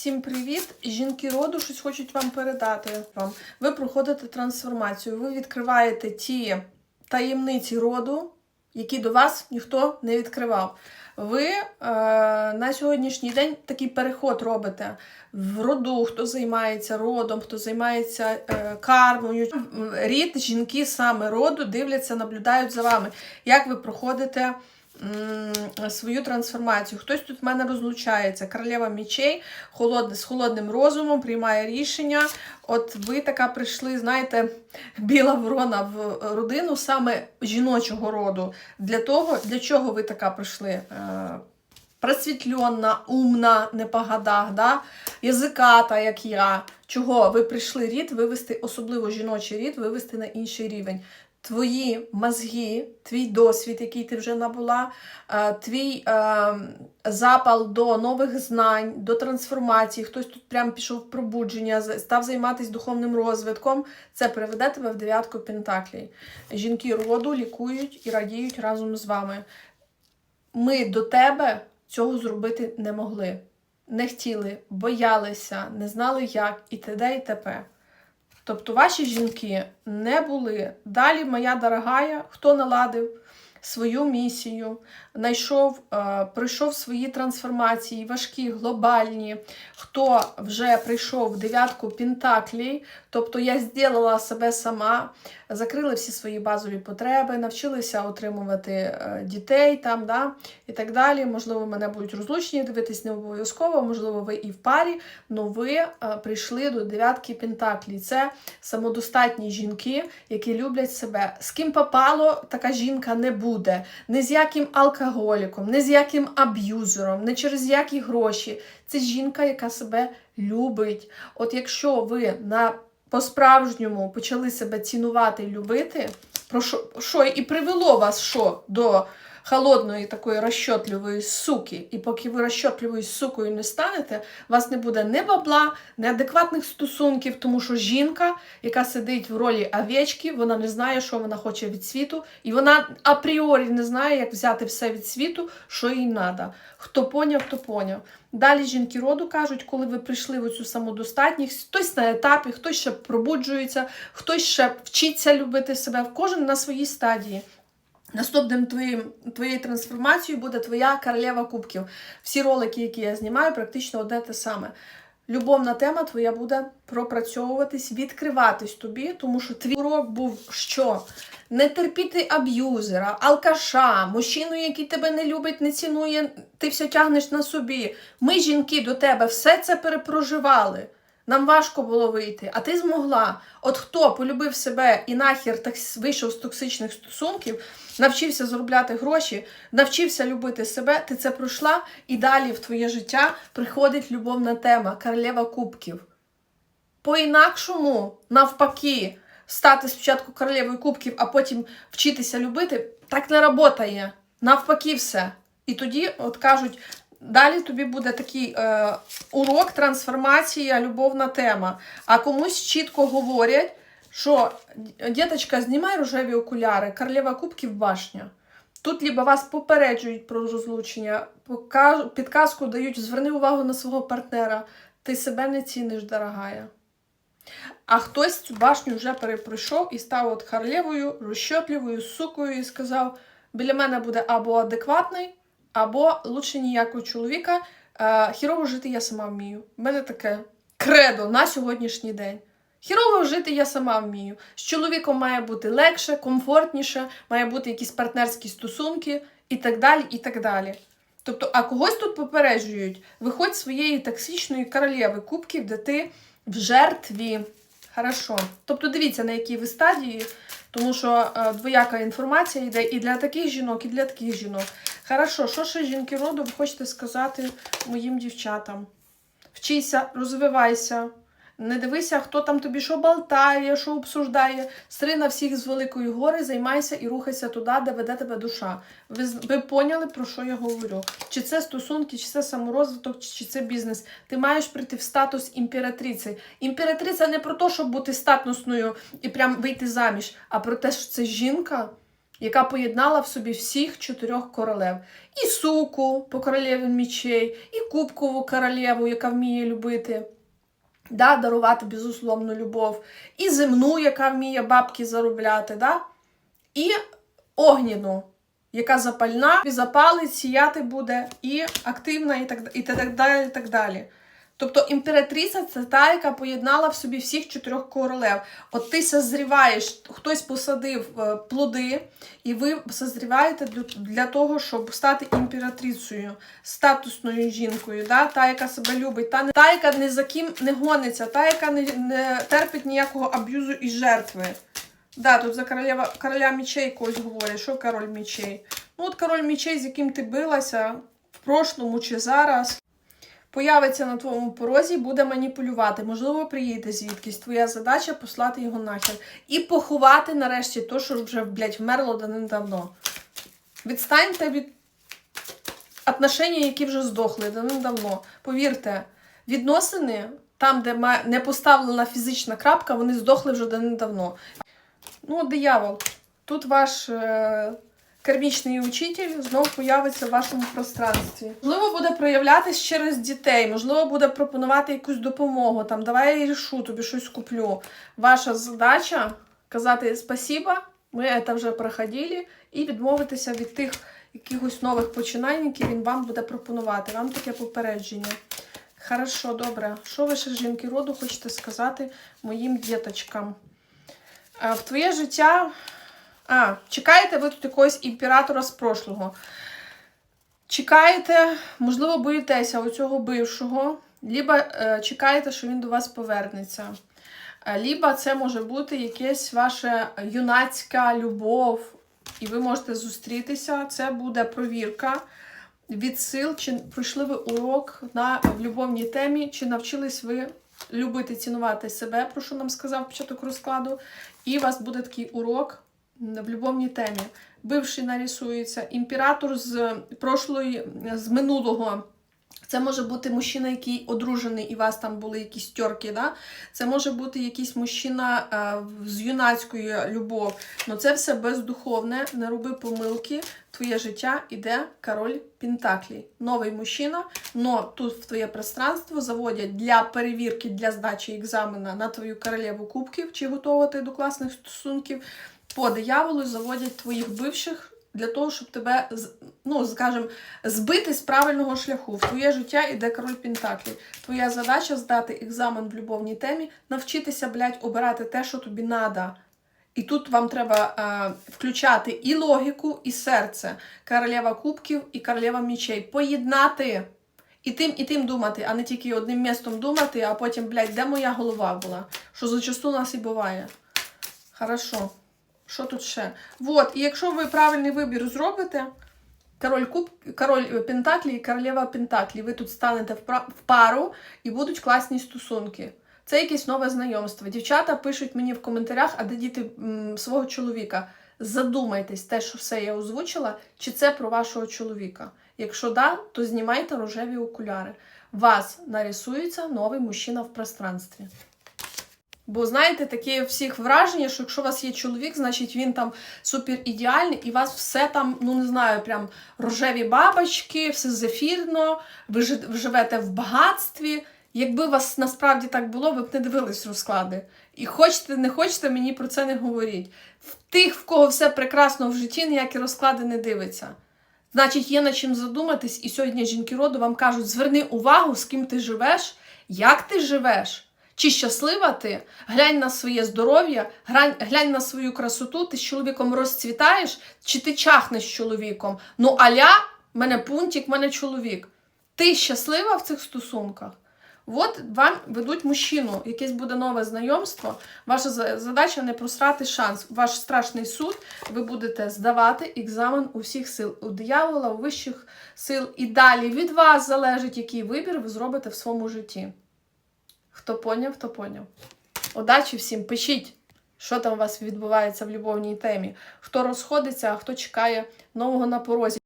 Всім привіт! Жінки роду щось хочуть вам передати. Вам. Ви проходите трансформацію, ви відкриваєте ті таємниці роду, які до вас ніхто не відкривав. Ви е, на сьогоднішній день такий переход робите в роду, хто займається родом, хто займається е, кармою. Рід, жінки саме роду дивляться, наблюдають за вами, як ви проходите свою трансформацію. Хтось тут в мене розлучається. Королева холодне, з холодним розумом приймає рішення. От ви така прийшли, знаєте, біла ворона в родину саме жіночого роду. Для того, для чого ви така прийшли? Е, Просвітльонна, умна, не по годах, да? язиката, як я. Чого ви прийшли рід вивести, особливо жіночий рід, вивести на інший рівень. Твої мозги, твій досвід, який ти вже набула, е, твій е, запал до нових знань, до трансформації, хтось тут прям пішов в пробудження, став займатися духовним розвитком, це приведе тебе в дев'ятку пентаклей. Жінки роду лікують і радіють разом з вами. Ми до тебе цього зробити не могли. Не хотіли, боялися, не знали як, і т.д. і т.п. Тобто ваші жінки не були. Далі, моя дорогая, хто наладив свою місію, знайшов, е, пройшов свої трансформації, важкі, глобальні, хто вже прийшов в дев'ятку пентаклей, тобто я зробила себе сама, закрили всі свої базові потреби, навчилися отримувати е, дітей там, да, і так далі. Можливо, мене будуть розлучені дивитись не обов'язково, можливо, ви і в парі, але ви е, прийшли до дев'ятки пентаклі. Це самодостатні жінки, які люблять себе. З ким попало, така жінка не буде. Ні з яким алкоголіком, не з яким аб'юзером, не через які гроші. Це жінка, яка себе любить. От якщо ви на по-справжньому почали себе цінувати і любити, про що, що і привело вас що до холодної такої розчотливої суки. І поки ви розчотливою сукою не станете, у вас не буде ні бабла, ні адекватних стосунків, тому що жінка, яка сидить в ролі овечки, вона не знає, що вона хоче від світу, і вона апріорі не знає, як взяти все від світу, що їй треба. Хто поняв, то поняв. Далі жінки роду кажуть, коли ви прийшли в цю самодостатність, хтось на етапі, хтось ще пробуджується, хтось ще вчиться любити себе, кожен на своїй стадії. Наступним твоїм, твоєю трансформацією буде твоя королева кубків. Всі ролики, які я знімаю, практично одне те саме. Любовна тема твоя буде пропрацьовуватись, відкриватись тобі, тому що твій урок був що? Не терпіти аб'юзера, алкаша, мужчину, який тебе не любить, не цінує, ти все тягнеш на собі. Ми, жінки, до тебе все це перепроживали. Нам важко було вийти, а ти змогла. От хто полюбив себе і нахер так вийшов з токсичних стосунків, навчився заробляти гроші, навчився любити себе, ти це пройшла, і далі в твоє життя приходить любовна тема королева кубків. По-інакшому, навпаки, стати спочатку королевою кубків, а потім вчитися любити, так не працює. Навпаки, все. І тоді, от кажуть, далі тобі буде такий е, урок, трансформація, любовна тема. А комусь чітко говорять, що діточка, знімай рожеві окуляри, королева кубків башня. Тут либо вас попереджують про розлучення, підказку дають, зверни увагу на свого партнера, ти себе не ціниш, дорогая. А хтось цю башню вже перепройшов і став от королевою, розчотливою, сукою і сказав: біля мене буде або адекватний, або лучше ніякого чоловіка. Е, хірово жити я сама вмію. У мене таке кредо на сьогоднішній день. Хірово жити я сама вмію. З чоловіком має бути легше, комфортніше, має бути якісь партнерські стосунки і так далі. і так далі. Тобто, а когось тут попереджують, виходь своєї токсичної королеви кубків, де ти в жертві. Хорошо. Тобто дивіться, на якій ви стадії, тому що е, двояка інформація йде і для таких жінок, і для таких жінок. Хорошо, що ще жінки роду ви хочете сказати моїм дівчатам? Вчися, розвивайся. Не дивися, хто там тобі що болтає, що обсуждає. Стри на всіх з великої гори, займайся і рухайся туди, де веде тебе душа. Ви, ви поняли, про що я говорю? Чи це стосунки, чи це саморозвиток, чи це бізнес. Ти маєш прийти в статус імператриці. Імператриця не про те, щоб бути статусною і прям вийти заміж, а про те, що це жінка, яка поєднала в собі всіх чотирьох королев. І суку по королеві мічей, і кубкову королеву, яка вміє любити, да, дарувати безусловну любов, і земну, яка вміє бабки заробляти, да? і огняну, яка запальна, і запалить, сіяти буде, і активна, і так, і так далі. І так далі. Тобто імператриця це та, яка поєднала в собі всіх чотирьох королев. От ти созріваєш, хтось посадив е, плоди, і ви созріваєте для, того, щоб стати імператрицею, статусною жінкою, да? та, яка себе любить, та, та, яка ні за ким не гониться, та, яка не, не терпить ніякого аб'юзу і жертви. Да, тут за королева, короля мічей когось говорять. Що король мічей? Ну, от король мічей, з яким ти билася в прошлому чи зараз появиться на твоєму порозі буде маніпулювати. Можливо, приїде звідкись. Твоя задача послати його нахер. І поховати нарешті то, що вже, блядь, вмерло давним-давно. Відстаньте від отношень, які вже здохли давним-давно. Повірте, відносини, там, де не поставлена фізична крапка, вони здохли вже давним-давно. Ну, диявол, тут ваш. Е- Кармічний учитель знову появиться в вашому пространстві. Можливо, буде проявлятись через дітей, можливо, буде пропонувати якусь допомогу. Там давай я рішу, тобі щось куплю. Ваша задача казати спасіба, ми це вже проходили, і відмовитися від тих якихось нових починань, які він вам буде пропонувати. Вам таке попередження. Хорошо, добре. Що ви ще жінки роду хочете сказати моїм діточкам? Е, В твоє життя. А, чекаєте ви тут якогось імператора з прошлого. Чекаєте, можливо, боїтеся оцього бившого, либо е, чекаєте, що він до вас повернеться. Е, Либо це може бути якась ваша юнацька любов, і ви можете зустрітися. Це буде провірка від сил, чи пройшли ви урок на в любовній темі, чи навчились ви любити, цінувати себе, про що нам сказав початок розкладу. І у вас буде такий урок в любовній темі. Бивший нарисується, імператор з прошлої, з минулого. Це може бути мужчина, який одружений, і у вас там були якісь тьорки. Да? Це може бути якийсь мужчина е, з юнацькою любов. Ну це все бездуховне, не роби помилки. Твоє життя іде король Пентаклі. Новий мужчина, но тут в твоє пространство заводять для перевірки, для здачі екзамена на твою королеву кубків, чи готова ти до класних стосунків по дияволу заводять твоїх бивших для того, щоб тебе, ну, скажімо, збити з правильного шляху. В твоє життя іде король Пентаклі. Твоя задача здати екзамен в любовній темі, навчитися, блядь, обирати те, що тобі надо. І тут вам треба е, включати і логіку, і серце. Королева кубків і королева мічей. Поєднати. І тим, і тим думати, а не тільки одним містом думати, а потім, блядь, де моя голова була? Що зачасту у нас і буває. Хорошо. Що тут ще? Вот, і якщо ви правильний вибір зробите, король куб, король Пентаклі і королева Пентаклі, ви тут станете в, пару і будуть класні стосунки. Це якесь нове знайомство. Дівчата пишуть мені в коментарях, а де діти свого чоловіка. Задумайтесь, те, що все я озвучила, чи це про вашого чоловіка. Якщо да, то знімайте рожеві окуляри. Вас нарисується новий мужчина в пространстві. Бо знаєте, таке всіх враження, що якщо у вас є чоловік, значить він там супер ідеальний, і у вас все там, ну не знаю, прям рожеві бабочки, все зефірно, ви жи- ви живете в багатстві. Якби вас насправді так було, ви б не дивились розклади. І хочете, не хочете, мені про це не говоріть. В тих, в кого все прекрасно в житті, ніякі розклади не дивиться. Значить, є над чим задуматись, і сьогодні жінки роду вам кажуть: зверни увагу, з ким ти живеш, як ти живеш. Чи щаслива ти? Глянь на своє здоров'я, глянь, на свою красоту, ти з чоловіком розцвітаєш, чи ти чахнеш з чоловіком? Ну, аля, мене пунктик, мене чоловік. Ти щаслива в цих стосунках? От вам ведуть мужчину, якесь буде нове знайомство. Ваша задача не просрати шанс. Ваш страшний суд, ви будете здавати екзамен у всіх сил, у диявола, у вищих сил. І далі від вас залежить, який вибір ви зробите в своєму житті. Хто поняв, то поняв. Удачі всім, пишіть, що там у вас відбувається в любовній темі. Хто розходиться, а хто чекає нового на порозі.